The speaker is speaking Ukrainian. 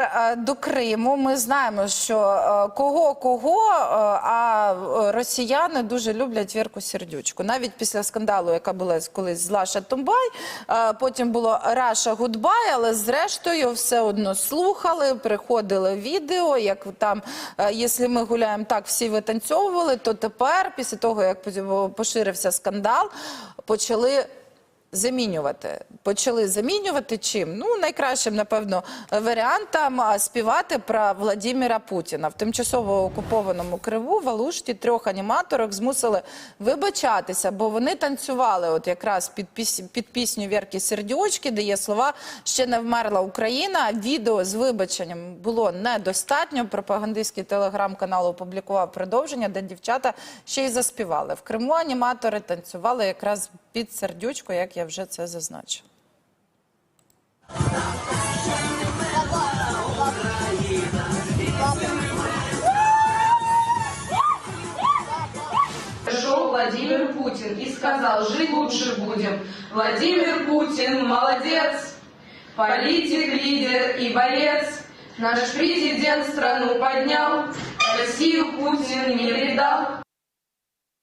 Е, До Криму ми знаємо, що е, кого кого, е, а е, росіяни дуже люблять Вірку Сердючку. Навіть після скандалу, яка була колись з Лаша Тумбай, е, потім було Раша Гудбай, але зрештою все одно слухали, приходили відео, як там, е, якщо ми гуляємо так, всі витанцьовували, то тепер, після того як поширився скандал, почали замінювати. Почали замінювати чим? Ну, найкращим, напевно, варіантом співати про Владимира Путіна. В тимчасово окупованому Криву в Алушті трьох аніматорок змусили вибачатися, бо вони танцювали от якраз під, піс... під пісню Вірки Сердючки, де є слова «Ще не вмерла Україна». Відео з вибаченням було недостатньо. Пропагандистський телеграм-канал опублікував продовження, де дівчата ще й заспівали. В Криму аніматори танцювали якраз під сердючку, як я вже це. Пришел Владимир Путин и сказал, жить лучше будем. Владимир Путин молодец, политик, лидер и борец. Наш президент страну поднял, Россию Путин не.